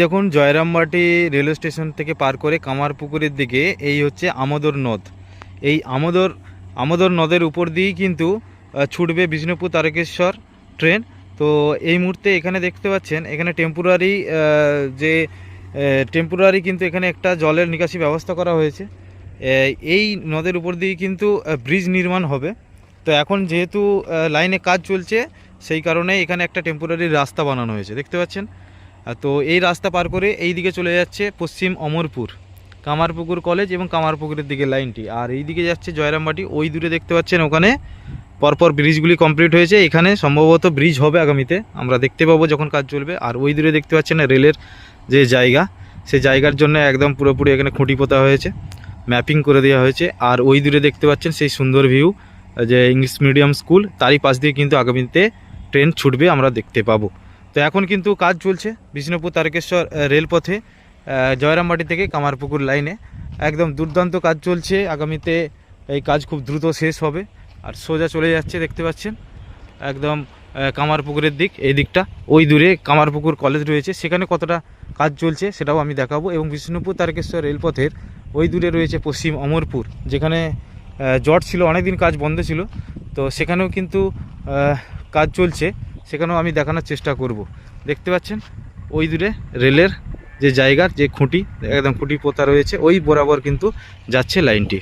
দেখুন Jayrambati railway station থেকে পার করে কামারপুকুরের দিকে এই হচ্ছে আমোদর নদ। এই আমোদর আমোদর নদের উপর দিয়েই কিন্তু ছুটবে বিষ্ণুপুর তারকেশ্বর ট্রেন। তো এই মুহূর্তে এখানে দেখতে পাচ্ছেন, এখানে টেম্পোরারি যে টেম্পোরারি কিন্তু এখানে একটা জলের নিকাশি ব্যবস্থা করা হয়েছে। এই- নদের উপর দিয়ে কিন্তু ব্রিজ নির্মাণ হবে। তো এখন যেহেতু লাইনে কাজ চলছে, সেই কারণে এখানে একটা টেম্পোরারি রাস্তা বানানো হয়েছে। দেখতে পাচ্ছেন? তো এই রাস্তা পার করে এই দিকে চলে যাচ্ছে পশ্চিম অমরপুর, কামারপুকুর কলেজ এবং কামারপুকুরের দিকে লাইনটি। আর এই দিকে যাচ্ছে জয়রামবাটি, ওই দূরে দেখতে পাচ্ছেন ওখানে পরপর ব্রিজগুলি কমপ্লিট হয়েছে। এখানে সম্ভবত ব্রিজ হবে আগামীতে, আমরা দেখতে পাবো যখন কাজ চলবে। আর ওই দূরে দেখতে পাচ্ছেন রেলের যে জায়গা সেই জায়গার জন্য একদম পুরোপুরি এখানে খুঁটি পোতা হয়েছে ম্যাপিং করে দেওয়া হয়েছে। আর ওই দূরে দেখতে পাচ্ছেন সেই সুন্দর ভিউ যে ইংলিশ মিডিয়াম স্কুল তারই পাশ দিয়ে কিন্তু আগামীতে ট্রেন ছুটবে, আমরা দেখতে পাবো। তো এখন কিন্তু কাজ চলছে বিষ্ণুপুর তারকেশ্বর রেলপথে জয়রামবাটি থেকে কামারপুকুর লাইনে। একদম দুর্দান্ত কাজ চলছে, আগামীতে এই কাজ খুব দ্রুত শেষ হবে। আর সোজা চলে যাচ্ছে, দেখতে পাচ্ছেন, একদম কামারপুকুরের দিক, এই দিকটা, ওই দূরে কামারপুকুর কলেজ রয়েছে। সেখানে কতটা কাজ চলছে সেটাও আমি দেখাবো। এবং বিষ্ণুপুর তারকেশ্বর রেলপথের ওই দূরে রয়েছে পশ্চিম অমরপুর, যেখানে জট ছিল, অনেকদিন কাজ বন্ধ ছিল। তো সেখানেও কিন্তু কাজ চলছে। সেখানেও আমি দেখানোর চেষ্টা করব। দেখতে পাচ্ছেন? ওই দূরে রেলের যে জায়গার যে খুঁটি, একদম খুঁটি পোতা রয়েছে, ওই বরাবর কিন্তু যাচ্ছে লাইনটি।